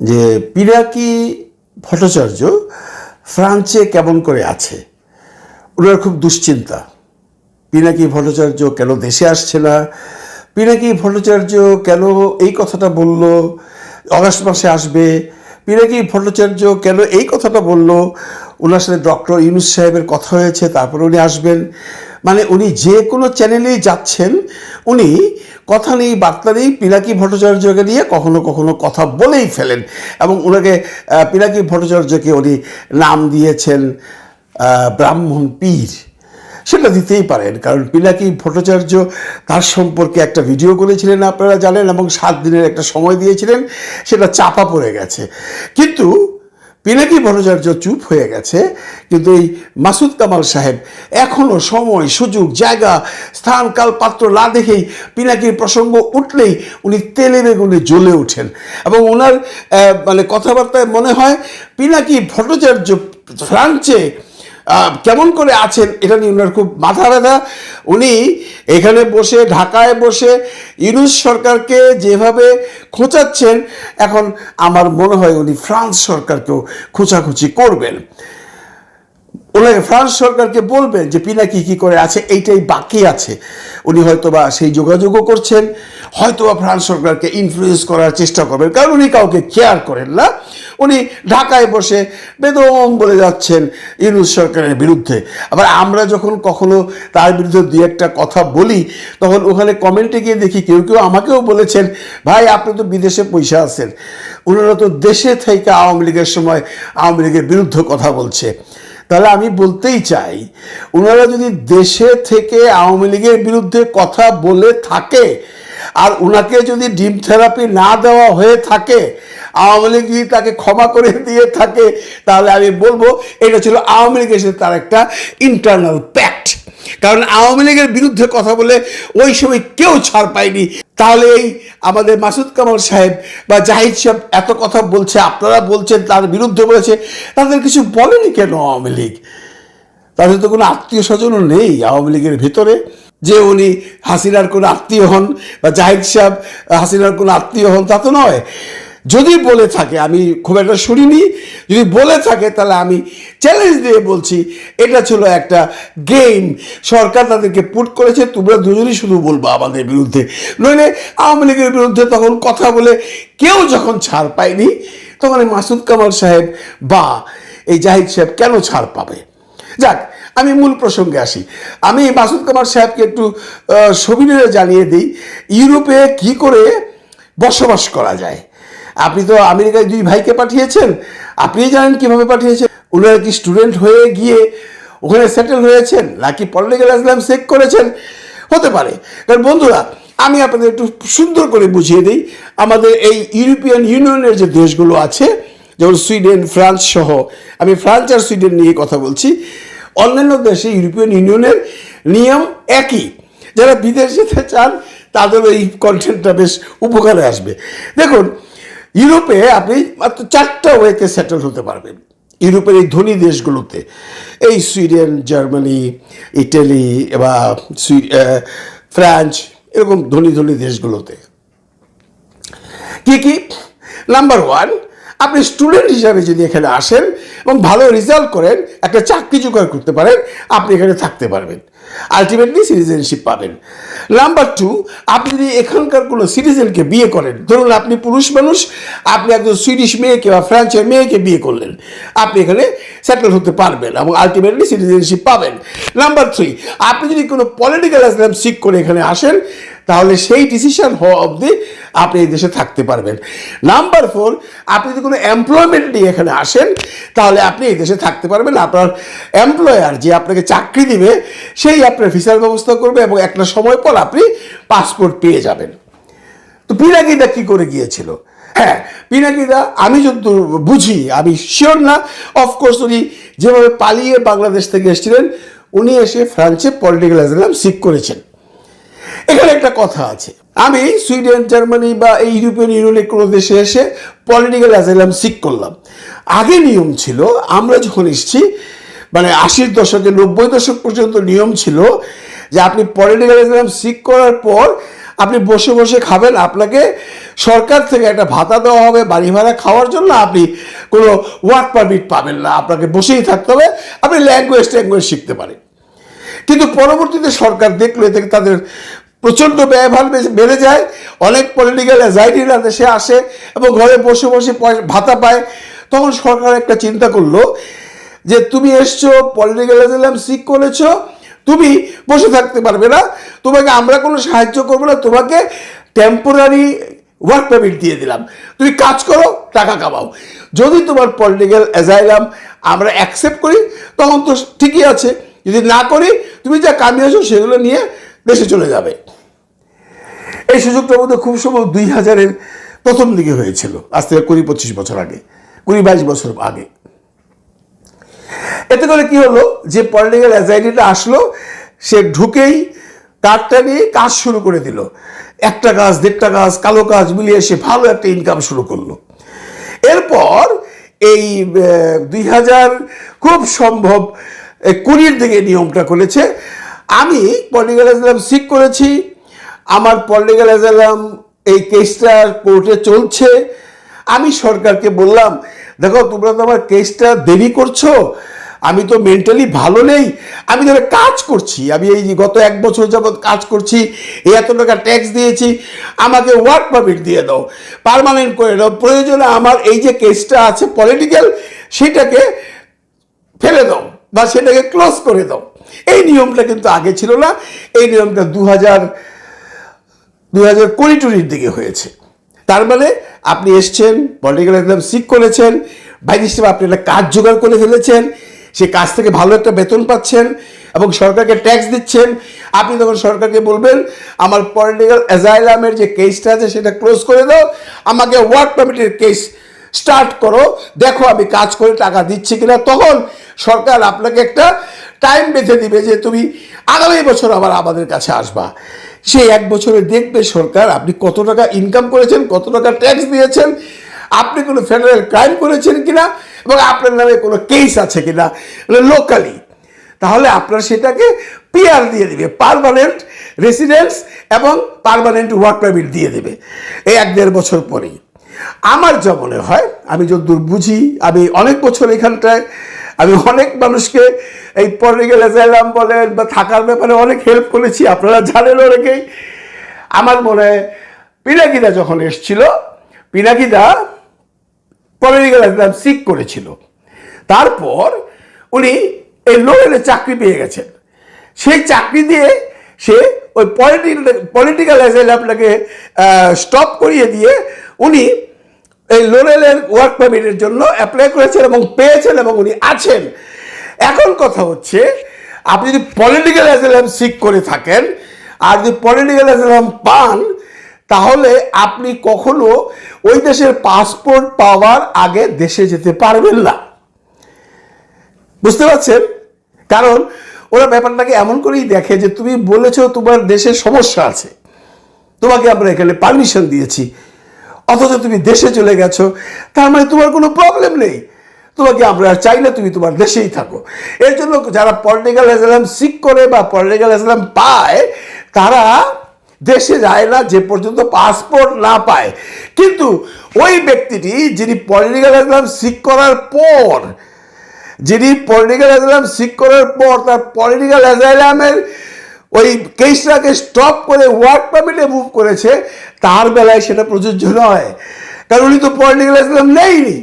যে পিনাকি ভট্টাচার্য ফ্রান্সে কেমন করে আছে? ওনার খুব দুশ্চিন্তা। পিনাকি ভট্টাচার্য কেন দেশে আসছে না? পিনাকি ভট্টাচার্য কেন এই কথাটা বলল? অগাস্ট মাসে আসবে। পিনাকি ভট্টাচার্য কেন এই কথাটা বলল? ওনার সাথে ডক্টর ইউনুস সাহেবের কথা হয়েছে, তারপর উনি আসবেন। মানে উনি যে কোনো চ্যানেলেই যাচ্ছেন, উনি কথা নেই, বার্তা নেই, পিনাকি ভট্টাচার্যকে নিয়ে কখনো কখনো কথা বলেই ফেলেন। এবং ওনাকে পিনাকি ভট্টাচার্যকে উনি নাম দিয়েছেন ব্রাহ্মণ পীর। সেটা দিতেই পারেন, কারণ পিনাকি ভট্টাচার্য তার সম্পর্কে একটা ভিডিও করেছিলেন, আপনারা জানেন, এবং সাত দিনের একটা সময় দিয়েছিলেন, সেটা চাপা পড়ে গেছে। কিন্তু পিনাকি ভট্টাচার্য চুপ হয়ে গেছে, কিন্তু এই মাসুদ কামাল সাহেব এখনও সময়, সুযোগ, জায়গা, স্থান কাল পাত্র না দেখেই পিনাকির প্রসঙ্গ উঠলেই উনি তেলে বেগুনে জ্বলে ওঠেন। এবং ওনার মানে কথাবার্তায় মনে হয় পিনাকি ভট্টাচার্য ফ্রান্সে কেমন করে আছেন এটা নিয়ে ওনার খুব মাথা ব্যথা। উনি এখানে বসে, ঢাকায় বসে, ইউনুস সরকারকে যেভাবে খোঁচাচ্ছেন, এখন আমার মনে হয় উনি ফ্রান্স সরকারকেও খোঁচাখুচি করবেন। ওনাকে ফ্রান্স সরকারকে বলবেন যে, পিনাকি কি করে আছে? এইটাই বাকি আছে। উনি হয়তোবা সেই যোগাযোগও করছেন। হয়তোবা ফ্রান্স সরকারকে ইনফ্লুয়েন্স করার চেষ্টা করবেন। কারণ উনি কাউকে কেয়ার করেন না। উনি ঢাকায় বসে বেদম বলে যাচ্ছেন ইউনুস সরকারের বিরুদ্ধে। আবার আমরা যখন কখনো তার বিরুদ্ধে দু একটা কথা বলি, তখন ওখানে কমেন্টে গিয়ে দেখি কেউ কেউ আমাকেও বলেছেন, ভাই, আপনি তো বিদেশে পয়সা আছেন। ওনারা তো দেশে থেকে আওয়ামী লীগের সময় আওয়ামী লীগের বিরুদ্ধে কথা বলছে। তাহলে আমি বলতেই চাই ওনারা যদি দেশে থেকে আওয়ামী লীগের বিরুদ্ধে কথা বলে থাকে আর ওনাকে যদি ডিম থেরাপি না দেওয়া হয়ে থাকে, আওয়ামী লীগ যদি তাকে ক্ষমা করে দিয়ে থাকে, তাহলে আমি বলব এটা ছিল আওয়ামী লীগের সাথে তার একটা ইন্টারনাল প্যাক্ট কারণ আওয়ামী লীগের বিরুদ্ধে কথা বলে ওই সময় কেউ ছাড় পায়নি। তাহলে এই আমাদের মাসুদ কামাল সাহেব বা জাহিদ সাহেব এত কথা বলছে, আপনারা বলছেন, তার বিরুদ্ধে বলেছে, তাদের কিছু বলেনি কেন আওয়ামী লীগ? তাদের তো কোনো আত্মীয় স্বজনও নেই আওয়ামী লীগের ভিতরে। যে উনি হাসিনার কোনো আত্মীয় হন বা জাহিদ সাহেব হাসিনার কোনো আত্মীয় হন, তা তো নয়। যদি বলে থাকে, আমি খুব একটা শুনিনি, যদি বলে থাকে, তাহলে আমি চ্যালেঞ্জ দিয়ে বলছি, এটা ছিল একটা গেম সরকার তাদেরকে পুট করেছে, তোমরা দুজনই শুধু বলব আমাদের বিরুদ্ধে। নইলে আওয়ামী লীগের বিরুদ্ধে তখন কথা বলে কেউ যখন ছাড় পায়নি, তখন এই মাসুদ কামাল সাহেব বা এই জাহিদ সাহেব কেন ছাড় পাবে? যাক আমি মূল প্রসঙ্গে আসি। আমি মাসুদ কামাল সাহেবকে একটু সবিনয়ে জানিয়ে দিই, ইউরোপে কি করে বসবাস করা যায়? আপনি তো আমেরিকায় দুই ভাইকে পাঠিয়েছেন, আপনি জানেন কীভাবে পাঠিয়েছেন? ওনারা কি স্টুডেন্ট হয়ে গিয়ে ওখানে সেটেল হয়েছেন, নাকি পলিটিক্যাল ইসলাম চেক করেছেন? হতে পারে। কারণ বন্ধুরা, আমি আপনাদের একটু সুন্দর করে বুঝিয়ে দিই, আমাদের এই ইউরোপিয়ান ইউনিয়নের যে দেশগুলো আছে, যেমন সুইডেন, ফ্রান্স সহ, আমি ফ্রান্স আর সুইডেন নিয়ে কথা বলছি অন্যান্য দেশে ইউরোপিয়ান ইউনিয়নের নিয়ম একই। যারা বিদেশ যেতে চান, তাদের এই কন্টেন্টটা বেশ উপকারে আসবে। দেখুন, ইউরোপে আপনি মাত্র চারটা ওয়েতে সেটেল হতে পারবেন। ইউরোপের এই ধনী দেশগুলোতে, এই সুইডেন, জার্মানি, ইটালি বা ফ্রান্স, এরকম ধনী ধনী দেশগুলোতে। কি কি? নাম্বার ওয়ান আপনি স্টুডেন্ট হিসাবে যদি এখানে আসেন এবং ভালো রেজাল্ট করেন, একটা চাকরি জোগাড় করতে পারেন, আপনি এখানে থাকতে পারবেন। আলটিমেটলি সিটিজেনশিপ পাবেন। নাম্বার টু আপনি যদি এখানকার কোনো সিটিজেনকে বিয়ে করেন, ধরুন আপনি পুরুষ মানুষ, আপনি একজন সুইডিশ মেয়েকে বা ফ্রান্সের মেয়েকে বিয়ে করলেন, আপনি এখানে সেটেল হতে পারবেন এবং আলটিমেটলি সিটিজেনশিপ পাবেন। নাম্বার থ্রি আপনি যদি কোনো পলিটিক্যাল অ্যাসলাম সিক করে এখানে আসেন তাহলে সেই ডিসিশন হওয়া অবধি আপনি এই দেশে থাকতে পারবেন। নাম্বার ফোর আপনি যদি কোনো এমপ্লয়মেন্ট নিয়ে এখানে আসেন, তাহলে আপনি এই দেশে থাকতে পারবেন। আপনার এমপ্লয়ার যে আপনাকে চাকরি দিবে, সেই আপনার ভিসার ব্যবস্থা করবে এবং একটা সময় পর আপনি পাসপোর্ট পেয়ে যাবেন। তো পিনাকিদা কী করে গিয়েছিল? হ্যাঁ পিনাকিদা, আমি যত বুঝি, আমি শিওর না অফকোর্স উনি যেভাবে পালিয়ে বাংলাদেশ থেকে এসেছিলেন, উনি এসে ফ্রান্সে পলিটিক্যাল অ্যাসলাম সিক করেছেন। এখানে একটা কথা আছে। আমি সুইডেন, জার্মানি বা এই ইউরোপিয়ান ইউনিয়নের কোনো দেশে এসে পলিটিক্যাল অ্যাসাইলাম সিক করলাম। আগে নিয়ম ছিল, আমরা যখন এসেছি মানে আশির দশকে, নব্বই দশক পর্যন্ত নিয়ম ছিল যে আপনি পলিটিক্যাল অ্যাসাইলাম সিক করার পর আপনি বসে বসে খাবেন, আপনাকে সরকার থেকে একটা ভাতা দেওয়া হবে বাড়ি ভাড়া খাওয়ার জন্য আপনি কোনো ওয়ার্ক পারমিট পাবেন না, আপনাকে বসেই থাকতে হবে, আপনি ল্যাঙ্গুয়েজ ট্যাঙ্গুয়েজ শিখতে পারেন। কিন্তু পরবর্তীতে সরকার দেখল এতে তাদের প্রচণ্ড ব্যয়ভার বেড়ে যায়। অনেক পলিটিক্যাল অ্যাজাইটিরা দেশে আসে এবং ঘরে বসে বসে ভাতা পায়। তখন সরকার একটা চিন্তা করল যে, তুমি এসছো পলিটিক্যাল অ্যাজাইলাম সিক করেছ, তুমি বসে থাকতে পারবে না। তোমাকে আমরা কোনো সাহায্য করব না, তোমাকে টেম্পোরারি ওয়ার্ক পারমিট দিয়ে দিলাম। তুমি কাজ করো, টাকা কামাও। যদি তোমার পলিটিক্যাল অ্যাজাইলাম আমরা অ্যাকসেপ্ট করি, তখন তো ঠিকই আছে। যদি না করি, তুমি যা কামিয়েছো সেগুলো নিয়ে দেশে চলে যাবে। এই সুযোগটা বোধহয় খুব সম্ভব দুই হাজারের প্রথম দিকে হয়েছিল, আজ থেকে কুড়ি, পঁচিশ বছর আগে, কুড়ি, বাইশ বছর আগে। এতে করে কি হলো, যে পলিটিক্যাল অ্যাজাইটিটা আসলো, সে ঢুকেই কার্ডটা নিয়ে কাজ শুরু করে দিল। একটা কাজ, দেড়টা কাজ, কালো কাজ মিলিয়ে সে ভালো একটা ইনকাম শুরু করল। এরপর এই দুই হাজার খুব সম্ভব কুড়ির দিকে নিয়মটা করেছে। আমি পলিটিক্যাল অ্যাজালাম সিক করেছি। আমার পলিটিক্যাল অ্যাজালাম এই কেসটা কোর্টে চলছে। আমি সরকারকে বললাম, দেখো, তোমরা তো আমার কেসটা দেরি করছ। আমি তো মেন্টালি ভালো নেই। আমি ধরে কাজ করছি। আমি এই যে গত এক বছর যাবৎ কাজ করছি। এই এত টাকা ট্যাক্স দিয়েছি। আমাকে ওয়ার্ক পারমিট দিয়ে দাও। পার্মানেন্ট করে দাও। প্রয়োজনে আমার এই যে কেসটা আছে পলিটিক্যাল সেটাকে ফেলে দাও। বা সেটাকে ক্লোজ করে দাও। এই নিয়মটা কিন্তু আগে ছিল না। এই নিয়মটা দু হাজার দু হাজার কুড়ি টুড়ির দিকে হয়েছে। তার মানে আপনি এসছেন পলিটিক্যাল একদম সিক করেছেন, বাইরে হিসেবে আপনি একটা কাজ জোগাড় করে ফেলেছেন সেই কাজ থেকে ভালো একটা বেতন পাচ্ছেন এবং সরকারকে ট্যাক্স দিচ্ছেন। আপনি তখন সরকারকে বলবেন, আমার পলিটিক্যাল অ্যাজাইলামের যে কেসটা আছে সেটা ক্লোজ করে দাও। আমাকে ওয়ার্ক পারমিটের কেস স্টার্ট করো। দেখো আমি কাজ করে টাকা দিচ্ছি কিনা। তখন সরকার আপনাকে একটা টাইম বেঁধে দিবে যে তুমি আগামী বছর আবার আমাদের কাছে আসবা। সেই এক বছরে দেখবে সরকার আপনি কত টাকা ইনকাম করেছেন, কত টাকা ট্যাক্স দিয়েছেন, আপনি কোনো ফেডারেল ক্রাইম করেছেন কিনা এবং আপনার নামে কোনো কেস আছে কিনা লোকালি তাহলে আপনার সেটাকে পিআর দিয়ে দিবে পারমানেন্ট রেসিডেন্স এবং পারমানেন্ট ওয়ার্ক পারমিট দিয়ে দেবে, এই এক দেড় বছর পরেই। আমার যা মনে হয়, আমি যতদূর বুঝি, আমি অনেক বছর এখানটায় আমি অনেক মানুষকে এই পলিটিক্যাল অ্যাসাইলাম বলেন বা থাকার ব্যাপারে অনেক হেল্প করেছি, আপনারা জানেন অনেকেই। আমার মনে হয় পিনাকিদা যখন এসছিল, পিনাকিদা পলিটিক্যাল অ্যাসাইলাম সিক করেছিল। তারপর উনি এই লোয়েলে চাকরি পেয়ে গেছেন। সেই চাকরি দিয়ে সে ওই পলিটিক্যাল পলিটিক্যাল অ্যাসাইলামটাকে স্টপ করিয়ে দিয়ে উনি এই লোরেলের ওয়ার্ক পারমিটের জন্য অ্যাপ্লাই করেছেন এবং পেয়েছেন এবং উনি আছেন। এখন কথা হচ্ছে, আপনি যদি পলিটিক্যাল অ্যাসাইলাম সিক করে থাকেন, আর যদি পলিটিক্যাল অ্যাসাইলাম পান, তাহলে আপনি কখনো ওই দেশের পাসপোর্ট পাওয়ার আগে দেশে যেতে পারবেন না। বুঝতে পারছেন? কারণ ওরা ব্যাপারটাকে এমন করেই দেখে যে তুমি বলেছ তোমার দেশে সমস্যা আছে। তোমাকে আমরা এখানে পারমিশন দিয়েছি। অথচ তুমি দেশে চলে গেছো, তার মানে তোমার কোনো প্রবলেম নেই। তোমাকে আমরা আর চাই না তুমি তোমার দেশেই থাকো। এর জন্য যারা পলিটিক্যাল অ্যাসালাম সিক করে বা পলিটিক্যাল অ্যাসালাম পায়, তারা দেশে যায় না, যে পর্যন্ত পাসপোর্ট না পায়। কিন্তু ওই ব্যক্তিটি যিনি পলিটিক্যাল অ্যাসালাম সিক করার পর, যিনি পলিটিক্যাল অ্যাসাইলাম সিক করার পর তার পলিটিক্যাল অ্যাসাইলামের ওই কেসটাকে স্টপ করে ওয়ার্ক পারমিটে মুভ করেছে, তার বেলায় সেটা প্রযোজ্য নয়। কারণ উনি তো পলিটিক্যাল অ্যাসাইলাম নেয়নি।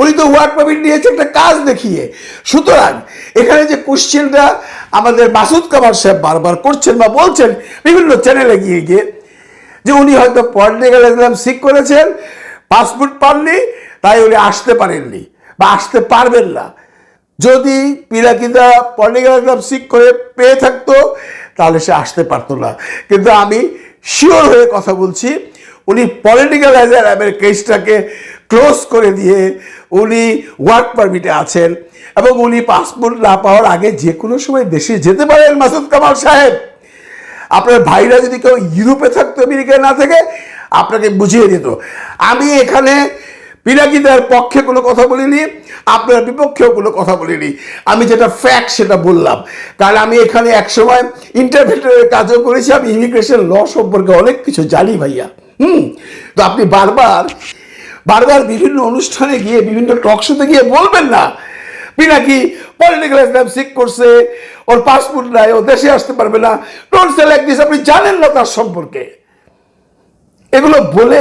উনি তো ওয়ার্ক পারমিট নিয়েছে একটা কাজ দেখিয়ে। সুতরাং, এখানে যে কোশ্চেনটা আমাদের মাসুদ কামার সাহেব বারবার করছেন বা বলছেন, বিভিন্ন চ্যানেলে গিয়ে গিয়ে, যে উনি হয়তো পলিটিক্যাল এক্সাম সিক করেছেন পাসপোর্ট পাননি, তাই উনি আসতে পারেননি বা আসতে পারবেন না। যদি পিরাকিদা পলিটিক্যাল এক্সাম সিক করে পেয়ে থাকতো তাহলে সে আসতে পারতো না। কিন্তু আমি শিওর হয়ে কথা বলছি, উনি পলিটিক্যাল অ্যাজামের কেসটাকে ক্লোজ করে দিয়ে উনি ওয়ার্ক পারমিটে আছেন এবং উনি পাসপোর্ট না পাওয়ার আগে যে কোনো সময় দেশে যেতে পারেন মাসুদ কামাল সাহেব। আপনার ভাইরা যদি কেউ ইউরোপে থাকতো, আমেরিকায় না থেকে, আপনাকে বুঝিয়ে দিত। আমি এখানে পিনাকিদার পক্ষে কোনো কথা বলিনি, আপনার বিপক্ষেও কোনো কথা বলিনি। আমি যেটা ফ্যাক্ট সেটা বললাম। কারণ আমি এখানে একসময় ইন্টারভিউটারের কাজও করেছি, আমি ইমিগ্রেশন ল সম্পর্কে অনেক কিছু জানি ভাইয়া। হুম? তো আপনি বারবার বারবার বিভিন্ন অনুষ্ঠানে গিয়ে, বিভিন্ন টক শোতে গিয়ে বলবেন না। পিনাকি পলিটিক্যাল এক্সাম সিক করছে, ওর পাসপোর্ট নাই, ও দেশে আসতে পারবে না। ডোন্ট সে লাইক দিস আপনি জানেন না তার সম্পর্কে। এগুলো বলে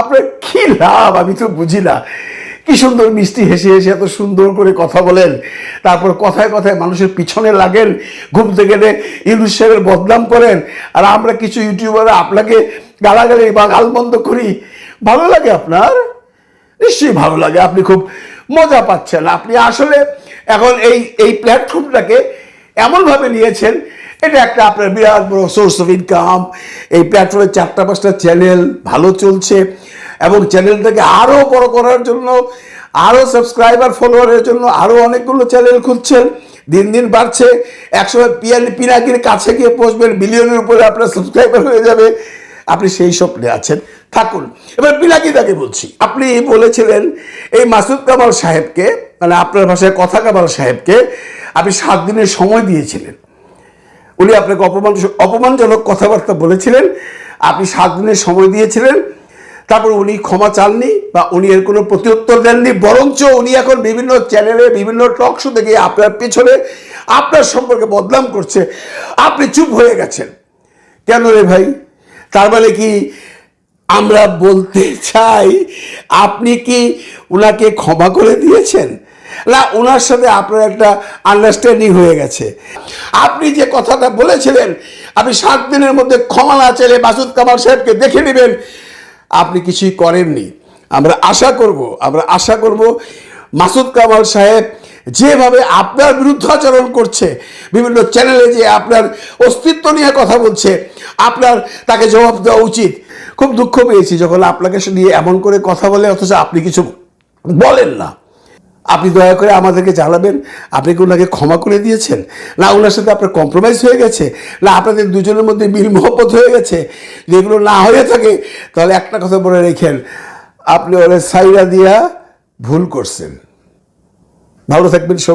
আপনার কি লাভ? আমি তো বুঝি না। কি সুন্দর মিষ্টি হেসে হেসে এত সুন্দর করে কথা বলেন। তারপর কথায় কথায় মানুষের পিছনে লাগেন ঘুমতে গেলে ইউনুস সাহেবের বদনাম করেন। আর আমরা কিছু ইউটিউবাররা আপনাকে গালাগালি বা গালবন্ধ করি। ভালো লাগে আপনার? নিশ্চয়ই ভালো লাগে। আপনি খুব মজা পাচ্ছেন। আপনি আসলে এখন এই এই প্ল্যাটফর্মটাকে এমনভাবে নিয়েছেন এটা একটা আপনার বিরাট বড় সোর্স অফ ইনকাম এই প্ল্যাটফর্মে চারটা পাঁচটা চ্যানেল ভালো চলছে এবং চ্যানেলটাকে আরও বড় করার জন্য আরও সাবস্ক্রাইবার ফলোয়ারের জন্য আরও অনেকগুলো চ্যানেল খুঁজছেন দিন দিন বাড়ছে। একসময় পিয়ালি পিনাকির কাছে গিয়ে পৌঁছবেন বিলিয়নের উপরে আপনার সাবস্ক্রাইবার হয়ে যাবে। আপনি সেই স্বপ্নে আছেন। থাকুন। এবার পিনাকিদাকে বলছি। আপনি বলেছিলেন এই মাসুদ কামাল সাহেবকে মানে আপনার ভাষায় কথা কামাল সাহেবকে, আপনি সাত দিনের সময় দিয়েছিলেন। উনি আপনাকে অপমান অপমানজনক কথাবার্তা বলেছিলেন। আপনি সাত দিনের সময় দিয়েছিলেন। তারপর উনি ক্ষমা চাননি বা উনি এর কোনো প্রত্যুত্তর দেননি। বরঞ্চ উনি এখন বিভিন্ন চ্যানেলে, বিভিন্ন টক শো থেকে আপনার পেছনে আপনার সম্পর্কে বদনাম করছে। আপনি চুপ হয়ে গেছেন। কেন রে ভাই? তার মানে কি আমরা বলতে চাই, আপনি কি ওনাকে ক্ষমা করে দিয়েছেন? না ওনার সাথে আপনার একটা আন্ডারস্ট্যান্ডিং হয়ে গেছে। আপনি যে কথাটা বলেছিলেন, আপনি সাত দিনের মধ্যে ক্ষমা না চাইলে মাসুদ কামাল সাহেবকে দেখে নেবেন। আপনি কিছুই করেননি। আমরা আশা করব, আমরা আশা করব মাসুদ কামাল সাহেব যেভাবে আপনার বিরুদ্ধাচরণ করছে, বিভিন্ন চ্যানেলে যে আপনার অস্তিত্ব নিয়ে কথা বলছে, আপনার তাকে জবাব দেওয়া উচিত। খুব দুঃখ পেয়েছি যখন আপনাকে নিয়ে এমন করে কথা বলে, অথচ আপনি কিছু বলেন না। আপনি দয়া করে আমাদেরকে জানাবেন আপনি কি ওনাকে ক্ষমা করে দিয়েছেন? না, ওনার সাথে আপনার কম্প্রোমাইজ হয়ে গেছে। না, আপনাদের দুজনের মধ্যে মিল মহব্বত হয়ে গেছে। যেগুলো না হয়ে থাকে, তাহলে একটা কথা বলে রেখেন, আপনি ওরা সাইরা দিয়া ভুল করছেন। ভালো থাকবেন সবাই।